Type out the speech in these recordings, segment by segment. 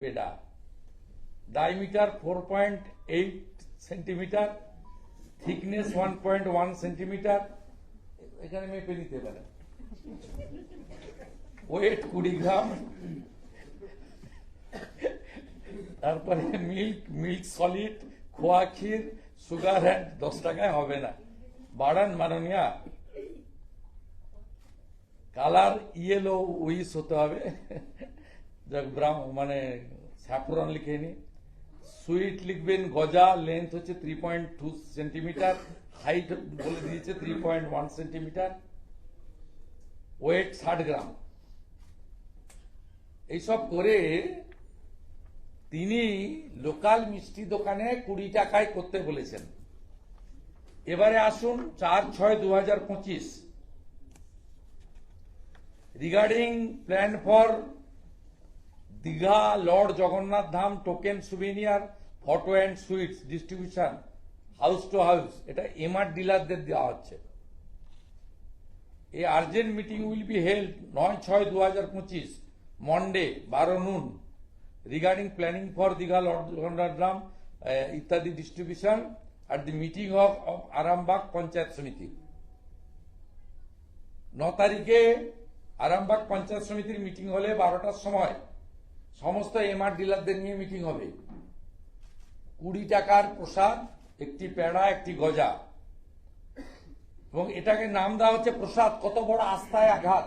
Peda. Diameter four point eight centimetre thickness one point one centimetre এখানে মেপে নিতে পারে। ওয়েট কুড়ি গ্রাম। তারপরে মিল্ক মিল্ক সলিড খোয়া ক্ষীর সুগার হ্যান্ড দশ টাকায় হবে না। বাড়ান মাননীয়া। কালার ইয়েলো উইস হতে হবে। মানে স্যাফরন লিখে নি সুইট লিখবেন গজা লেন্থ হচ্ছে three point two centimetre height বলে দিয়েছে three point one centimetre weight ষাট গ্রাম। এইসব করে তিনি লোকাল মিষ্টি দোকানে কুড়ি টাকায় করতে বলেছেন। এবারে আসুন চার ছয় দু হাজার পঁচিশ। Regarding plan for Digha lord Jagannath Dham token souvenir photo and sweets distribution house to house এটা এমআর ডিলারদের দেওয়া হচ্ছে। এই urgent meeting will be held নয় ছয় দু হাজার পঁচিশ মন্ডে বারো noon. Regarding planning for Digha lord Jagannath Dham ইত্যাদি distribution at the meeting of, of Arambagh Panchayat Samiti. ন তারিখে আরামবাগ পঞ্চায়েত সমিতির মিটিং হলে বারোটার সময় সমস্ত এমআর ডিলারদের নিয়ে মিটিং হবে। কুড়ি টাকার প্রসাদ, একটি পেড়া, একটি গজা। এবং এটাকে নাম দেওয়া হচ্ছে প্রসাদ, কত বড় আস্থায় আঘাত।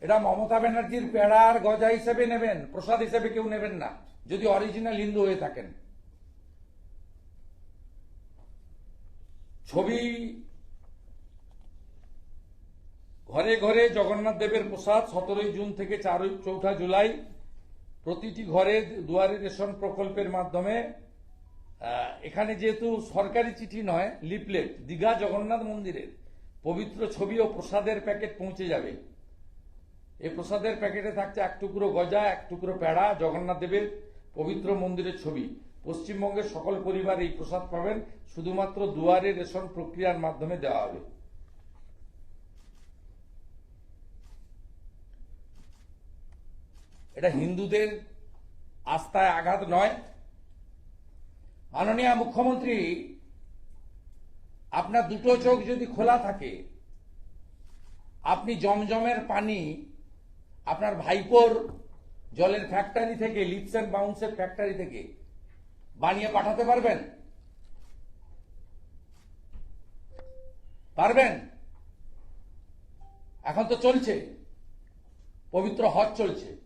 এটা মমতা ব্যানার্জির পেড়া আর গজা হিসেবে নেবেন, প্রসাদ হিসেবে কেউ নেবেন না, যদি অরিজিনাল হিন্দু হয়ে থাকেন। ছবি ঘরে ঘরে জগন্নাথ দেবের প্রসাদ, সতেরোই জুন থেকে চারই, চৌঠা জুলাই, প্রতিটি ঘরে দুয়ারে রেশন প্রকল্পের মাধ্যমে এখানে যেহেতু সরকারি চিঠি নয় লিপলেট দীঘা জগন্নাথ মন্দিরের পবিত্র ছবি ও প্রসাদের প্যাকেট পৌঁছে যাবে। এই প্রসাদের প্যাকেটে থাকছে এক টুকরো গজা, এক টুকরো প্যাড়া জগন্নাথ দেবের পবিত্র মন্দিরের ছবি। পশ্চিমবঙ্গের সকল পরিবার এই প্রসাদ পাবেন, শুধুমাত্র দুয়ারে রেশন প্রক্রিয়ার মাধ্যমে দেওয়া হবে। এটা হিন্দুদের আস্থায় আঘাত নয়। মাননীয় মুখ্যমন্ত্রী, আপনার দুটো চোখ যদি খোলা থাকে, আপনি জমজমের পানি আপনার ভাইপোর জলের ফ্যাক্টরি থেকে লিপস অ্যান্ড বাউন্সের ফ্যাক্টরি থেকে বানিয়ে পাঠাতে পারবেন? পারবেন? এখন তো চলছে, পবিত্র হজ চলছে।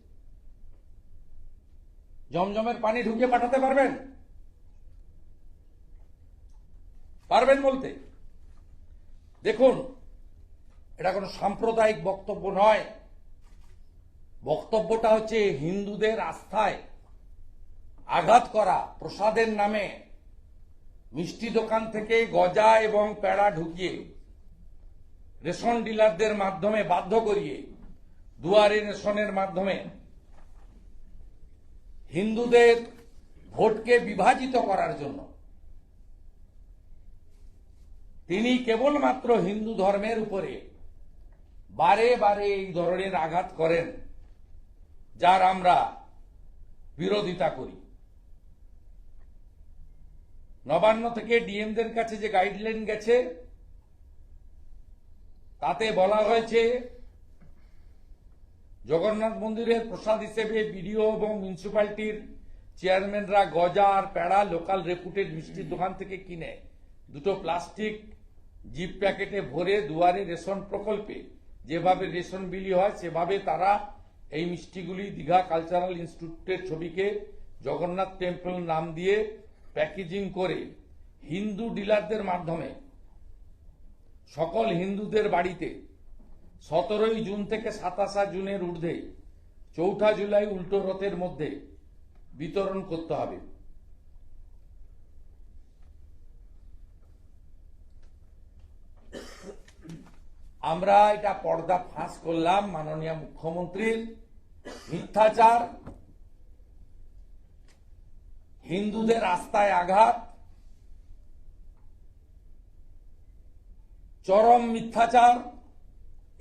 জমজমের পানি ঢুকিয়ে পাঠাতে পারবেন? পারবেন বলতে? দেখুন, এটা কোনো সাম্প্রদায়িক বক্তব্য নয়। বক্তব্যটা হচ্ছে হিন্দুদের আস্থায় আঘাত করা, প্রসাদের নামে মিষ্টি দোকান থেকে গজা এবং পেড়া ঢুকিয়ে, রেশন ডিলারদের মাধ্যমে বাধ্য করিয়ে, দুয়ারে রেশনের মাধ্যমে হিন্দুদের ভোটকে বিভাজিত করার জন্য। তিনি কেবলমাত্র হিন্দু ধর্মের উপরে বারে বারে এই ধরনের আঘাত করেন, যার আমরা বিরোধিতা করি। নবান্ন থেকে ডিএমদের কাছে যে গাইডলাইন গেছে, তাতে বলা হয়েছে জগন্নাথ মন্দিরের প্রসাদ হিসেবে বিডিও এবং মিউনিসিপ্যালিটির চেয়ারম্যানরা গজা আর প্যাড়া লোকাল রেপুটেড মিষ্টির দোকান থেকে কিনে দুটো প্লাস্টিক, জিপ প্যাকেটে ভরে দুয়ারে রেশন প্রকল্পে যেভাবে রেশন বিলি হয়, সেভাবে তারা এই মিষ্টিগুলি দীঘা কালচারাল ইনস্টিটিউটের ছবিকে জগন্নাথ টেম্পল নাম দিয়ে প্যাকেজিং করে হিন্দু ডিলারদের মাধ্যমে, সকল হিন্দুদের বাড়িতে সতেরোই জুন থেকে সাতাশা জুনের ঊর্ধ্বে চৌঠা জুলাই উল্টো রথের মধ্যে বিতরণ করতে হবে। আমরা এটা পর্দা ফাঁস করলাম মাননীয় মুখ্যমন্ত্রীর মিথ্যাচার, হিন্দুদের আস্থায় আঘাত, চরম মিথ্যাচার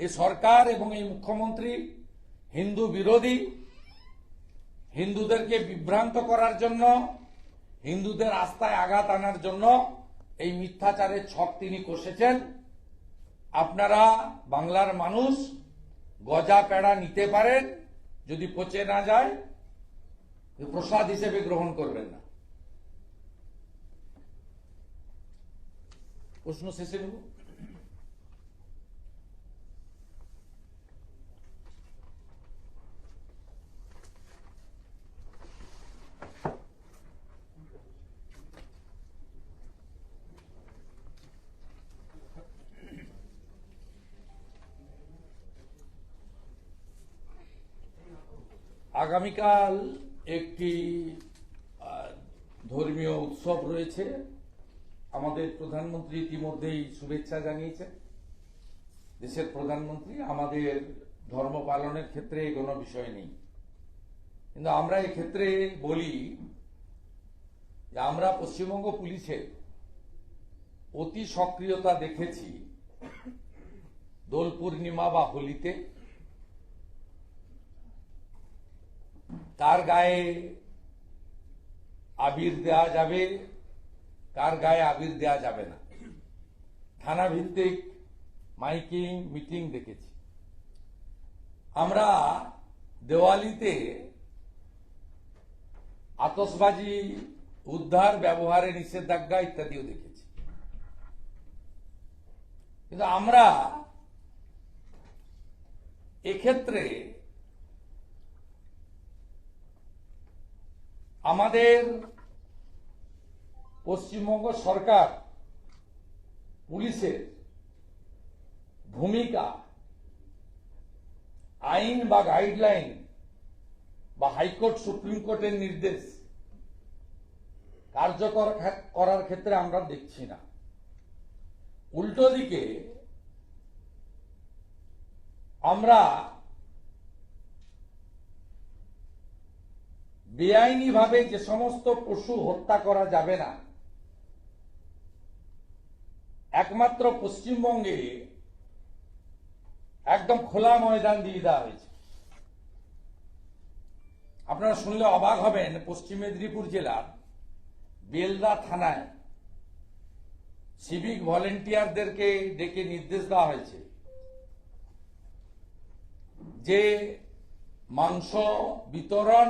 এই সরকার এবং এই মুখ্যমন্ত্রী হিন্দু বিরোধী, হিন্দুদেরকে বিভ্রান্ত করার জন্য, হিন্দুদের আস্থায় আঘাত আনার জন্য এই মিথ্যাচারের ছক তিনি কষেছেন। আপনারা বাংলার মানুষ, গজা পেড়া নিতে পারেন, যদি পচে না যায়, প্রসাদ হিসেবে গ্রহণ করবেন না। প্রশ্ন শেষে নেব। আগামীকাল একটি ধর্মীয় উৎসব রয়েছে। আমাদের প্রধানমন্ত্রী ইতিমধ্যেই শুভেচ্ছা জানিয়েছেন। দেশের প্রধানমন্ত্রী আমাদের ধর্ম পালনের ক্ষেত্রে কোনো বিষয় নেই। কিন্তু আমরা ক্ষেত্রে বলি যে আমরা পশ্চিমবঙ্গ পুলিশের অতি সক্রিয়তা দেখেছি। দোল পূর্ণিমা বা হোলিতে কার গায়ে আবির দেওয়া যাবে কার গায়ে আবির দেওয়া যাবে না। থানা ভিত্তিক মাইকিং, মিটিং দেখেছি। আমরা দেওয়ালিতে আতসবাজি, উদ্ধার, ব্যবহারে নিষেধাজ্ঞা ইত্যাদিও দেখেছি। কিন্তু আমরা এক্ষেত্রে আমাদের পশ্চিমবঙ্গ সরকার পুলিশের ভূমিকা, আইন বা গাইডলাইন বা হাইকোর্ট, সুপ্রিম কোর্টের নির্দেশ কার্যকর করার ক্ষেত্রে আমরা দেখছি না। উল্টো দিকে আমরা বেআইনিভাবে যে সমস্ত পশু হত্যা করা যাবে না, একমাত্র পশ্চিমবঙ্গে একদম খোলা ময়দান দিয়ে দেওয়া হয়েছে। আপনারা শুনলে অবাক হবেন, পশ্চিম মেদিনীপুর জেলার বেলদা থানায় সিভিক ভলেন্টিয়ারদেরকে ডেকে নির্দেশ দেওয়া হয়েছে যে মাংস বিতরণ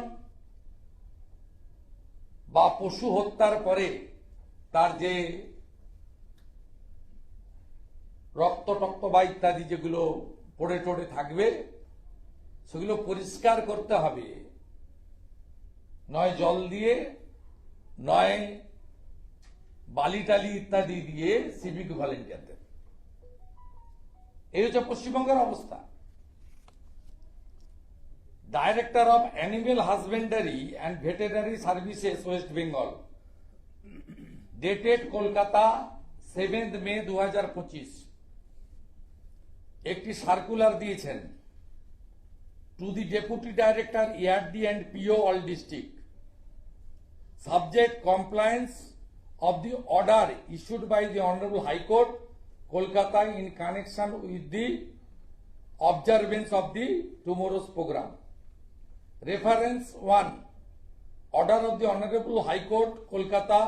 বা পশু হত্যার পরে তার যে রক্ত, টক্ত বা ইত্যাদি যেগুলো পড়ে টড়ে থাকবে, সেগুলো পরিষ্কার করতে হবে। নয় জল দিয়ে, নয় বালি টালি ইত্যাদি দিয়ে সিভিক ভলেন্টিয়ারদের এই হচ্ছে পশ্চিমবঙ্গের অবস্থা। Director of animal husbandry and veterinary services West Bengal dated Kolkata seventh May দু হাজার পঁচিশ একটি সার্কুলার দিয়েছেন to the deputy director ARD and PO all district subject compliance of the order issued by the honourable high court Kolkata in connection with the observance of the tomorrow's programme program. Reference 1. Order of the high court Kolkata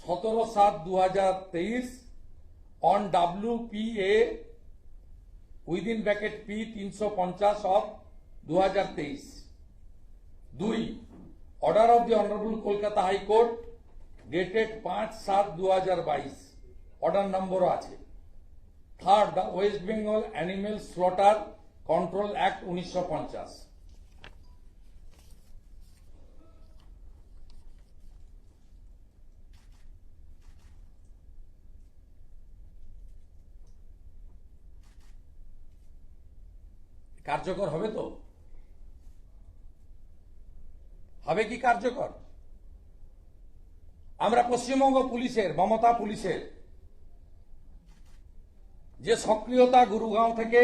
সতেরো সাত দু হাজার তেইশ on W P A within bracket P তিনশো পঞ্চাশ of দু হাজার তেইশ দুই order of the honourable Kolkata high court dated পাঁচ সাত দু হাজার বাইশ অর্ডার নম্বরও আছে third the West Bengal animal slaughter control act উনিশশো পঞ্চাশ কার্যকর হবে তো? হবে কি কার্যকর? আমরা পশ্চিমবঙ্গ পুলিশের, মমতা পুলিশের যে সক্রিয়তা গুরুগাঁও থেকে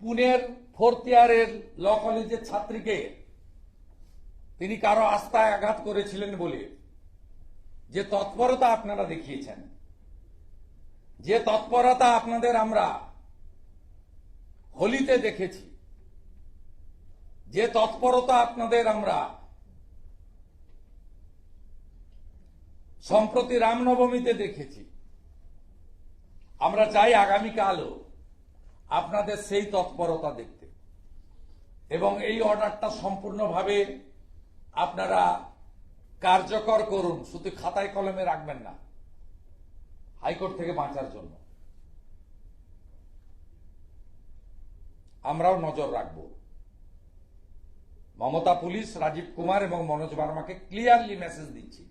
পুনের ফোর্থ ইয়ারের ল কলেজের ছাত্রীকে তিনি কারও আস্থায় আঘাত করেছিলেন বলে যে তৎপরতা আপনারা দেখিয়েছেন, যে তৎপরতা আপনাদের আমরা হোলিতে দেখেছি। যে তৎপরতা আপনাদের আমরা, সম্প্রতি রামনবমীতে দেখেছি। আমরা চাই আগামীকালও আপনাদের সেই তৎপরতা দেখতে। এবং এই অর্ডারটা সম্পূর্ণভাবে আপনারা কার্যকর করুন, শুধু খাতায় কলমে রাখবেন না, হাইকোর্ট থেকে বাঁচার জন্য। আমরাও নজর রাখব। মমতা পুলিশ রাজীব কুমার এবং মনোজ বার্মাকে ক্লিয়ারলি মেসেজ দিচ্ছি।